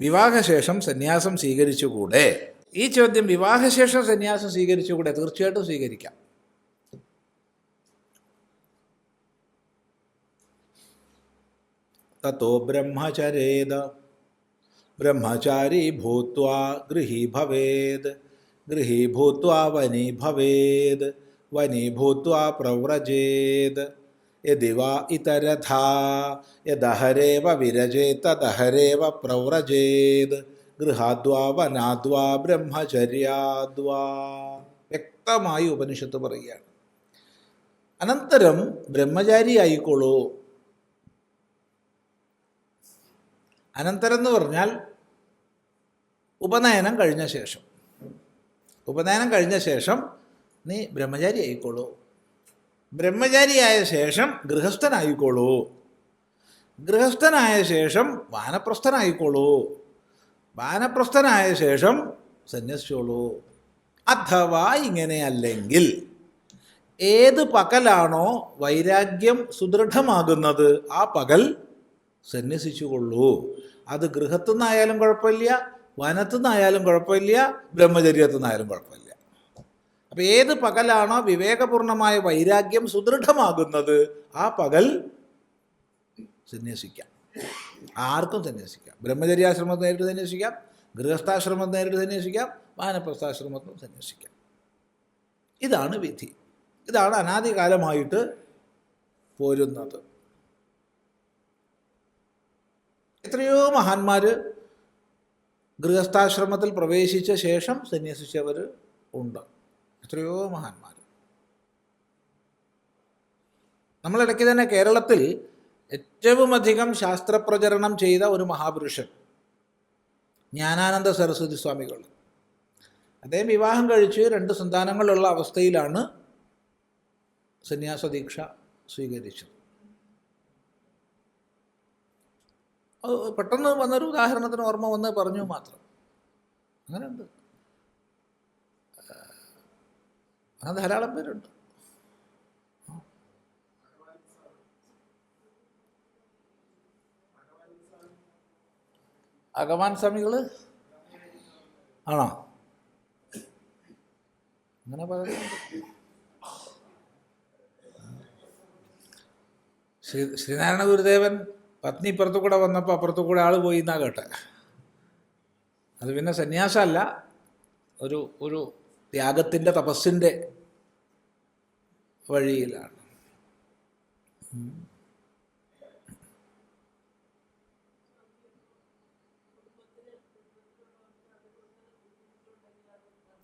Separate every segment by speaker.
Speaker 1: വിവാഹശേഷം സന്യാസം സ്വീകരിച്ചുകൂടെ ഈ ചോദ്യം വിവാഹശേഷം സന്യാസം സ്വീകരിച്ചുകൂടെ തീർച്ചയായിട്ടും സ്വീകരിക്കാം തത്തോ ബ്രഹ്മചരേത ബ്രഹ്മചാരി ഭൂത്വാ ഗൃഹീ ഭവേത് ഗൃഹീ ഭൂത്വാ വനി ഭവേത് വനി ഭൂത്വാ പ്രവ്രജേത് യദി വാ ഇതരഥാ यदहरेव തദഹരേവ പ്രവ്രജേത് ഗൃഹാദ്വാ വനാദ്വാ ബ്രഹ്മചര്യാദ്വാ വ്യക്തമായി ഉപനിഷത്ത് പറയുകയാണ്. അനന്തരം ബ്രഹ്മചാരി ആയിക്കോളൂ. അനന്തരം എന്ന് പറഞ്ഞാൽ ഉപനയനം കഴിഞ്ഞ ശേഷം. ഉപനയനം കഴിഞ്ഞ ശേഷം നീ ബ്രഹ്മചാരി ആയിക്കോളൂ. ബ്രഹ്മചാരിയായ ശേഷം ഗൃഹസ്ഥനായിക്കോളൂ. ഗൃഹസ്ഥനായ ശേഷം വാനപ്രസ്ഥനായിക്കോളൂ. വാനപ്രസ്ഥനായ ശേഷം സന്യസിച്ചോളൂ. അഥവാ ഇങ്ങനെ അല്ലെങ്കിൽ ഏത് പകലാണോ വൈരാഗ്യം സുദൃഢമാകുന്നത് ആ പകൽ സന്യസിച്ചുകൊള്ളൂ. അത് ഗൃഹത്തുനിന്നായാലും കുഴപ്പമില്ല വനത്തുനിന്നായാലും കുഴപ്പമില്ല ബ്രഹ്മചര്യത്തു നിന്നായാലും കുഴപ്പമില്ല. അപ്പം ഏത് പകലാണോ വിവേകപൂർണമായ വൈരാഗ്യം സുദൃഢമാകുന്നത് ആ പകൽ സന്യസിക്കാം. ആർക്കും സന്യസിക്കാം. ബ്രഹ്മചര്യാശ്രമത്തിൽ നേരിട്ട് സന്യസിക്കാം ഗൃഹസ്ഥാശ്രമത്തിൽ നേരിട്ട് സന്യസിക്കാം വാനപ്രസ്ഥാശ്രമത്തിലും സന്യസിക്കാം. ഇതാണ് വിധി. ഇതാണ് അനാദികാലമായിട്ട് പോരുന്നത്. എത്രയോ മഹാന്മാർ ഗൃഹസ്ഥാശ്രമത്തിൽ പ്രവേശിച്ച ശേഷം സന്യസിച്ചവർ ഉണ്ട്. എത്രയോ മഹാന്മാർ നമ്മളിടയ്ക്ക് തന്നെ കേരളത്തിൽ ഏറ്റവും അധികം ശാസ്ത്രപ്രചരണം ചെയ്ത ഒരു മഹാപുരുഷൻ ജ്ഞാനാനന്ദ സരസ്വതി സ്വാമികൾ. അദ്ദേഹം വിവാഹം കഴിച്ച് രണ്ട് സന്താനങ്ങളുള്ള അവസ്ഥയിലാണ് സന്യാസ ദീക്ഷ സ്വീകരിച്ചത്. പെട്ടെന്ന് വന്നൊരു ഉദാഹരണത്തിന് ഓർമ്മ വന്ന് പറഞ്ഞു മാത്രം. അങ്ങനെയുണ്ട്. അങ്ങനെ ധാരാളം പേരുണ്ട്. അഗവാൻ സ്വാമികൾ ആണോ? അങ്ങനെ പറയുന്നുണ്ട്. ശ്രീ ശ്രീനാരായണ ഗുരുദേവൻ പത്നി ഇപ്പുറത്തു കൂടെ വന്നപ്പോൾ അപ്പുറത്തു കൂടെ ആൾ പോയി എന്നാ കേട്ടെ. അത് പിന്നെ സന്യാസമല്ല. ഒരു ഒരു ത്യാഗത്തിന്റെ തപസ്സിന്റെ വഴിയിലാണ്.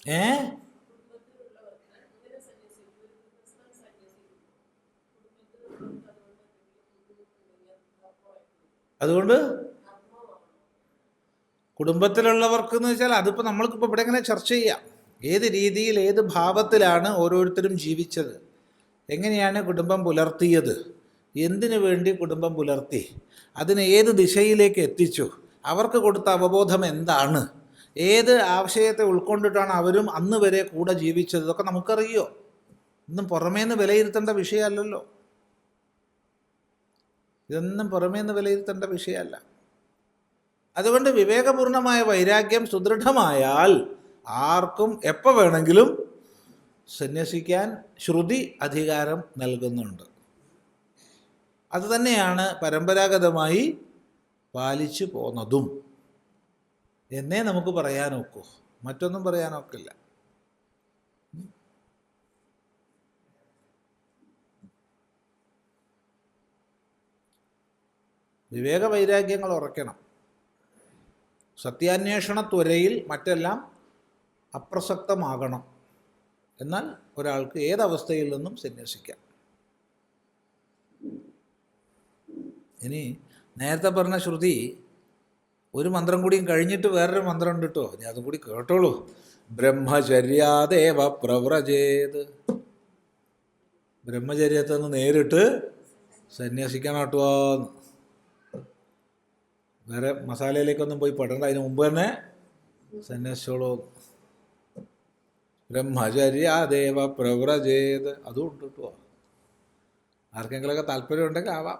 Speaker 1: ഏ? അതുകൊണ്ട് കുടുംബത്തിലുള്ളവർക്ക് എന്ന് വെച്ചാൽ അതിപ്പോൾ നമ്മൾക്കിപ്പോൾ ഇവിടെ ഇങ്ങനെ ചർച്ച ചെയ്യാം. ഏത് രീതിയിൽ ഏത് ഭാവത്തിലാണ് ഓരോരുത്തരും ജീവിച്ചത്? എങ്ങനെയാണ് കുടുംബം പുലർത്തിയത്? എന്തിനു വേണ്ടി കുടുംബം പുലർത്തി? അതിനെ ഏത് ദിശയിലേക്ക് എത്തിച്ചു? അവർക്ക് കൊടുത്ത അവബോധം എന്താണ്? ഏത് ആശയത്തെ ഉൾക്കൊണ്ടിട്ടാണ് അവരും അന്ന് വരെ കൂടെ ജീവിച്ചത്? ഇതൊക്കെ നമുക്കറിയോ? ഒന്നും പുറമേന്ന് വിലയിരുത്തേണ്ട വിഷയമല്ലല്ലോ. ഇതൊന്നും പുറമേന്ന് വിലയിരുത്തേണ്ട വിഷയമല്ല. അതുകൊണ്ട് വിവേകപൂർണമായ വൈരാഗ്യം സുദൃഢമായാൽ ആർക്കും എപ്പോൾ വേണമെങ്കിലും സന്യസിക്കാൻ ശ്രുതി അധികാരം നൽകുന്നുണ്ട്. അതുതന്നെയാണ് പരമ്പരാഗതമായി പാലിച്ചു പോന്നതും. എന്നേ നമുക്ക് പറയാനൊക്കൂ മറ്റൊന്നും പറയാനൊക്കില്ല വിവേക വൈരാഗ്യങ്ങൾ ഉറയ്ക്കണം. സത്യാന്വേഷണ ത്വരയിൽ മറ്റെല്ലാം അപ്രസക്തമാകണം. എന്നാൽ ഒരാൾക്ക് ഏതവസ്ഥയിൽ നിന്നും സന്യസിക്കാം. ഇനി നേരത്തെ പറഞ്ഞ ശ്രുതി ഒരു മന്ത്രം കൂടിയും കഴിഞ്ഞിട്ട് വേറൊരു മന്ത്രം ഉണ്ട് കേട്ടോ ഇനി അതും കൂടി കേട്ടോളൂ. ബ്രഹ്മചര്യാദേവ പ്രവ്രജേത്. ബ്രഹ്മചര്യത്തിൽ നിന്ന് നേരിട്ട് സന്യസിക്കണം കേട്ടോ വേറെ മസാലയിലേക്കൊന്നും പോയി പെടേണ്ട. അതിന് മുമ്പ് തന്നെ സന്യസിച്ചോളൂ ബ്രഹ്മചര്യാദേവ പ്രവ്രജേത്. അതും ഉണ്ട് കേട്ടോ ആർക്കെങ്കിലുമൊക്കെ താല്പര്യം ഉണ്ടെങ്കിൽ ആവാം.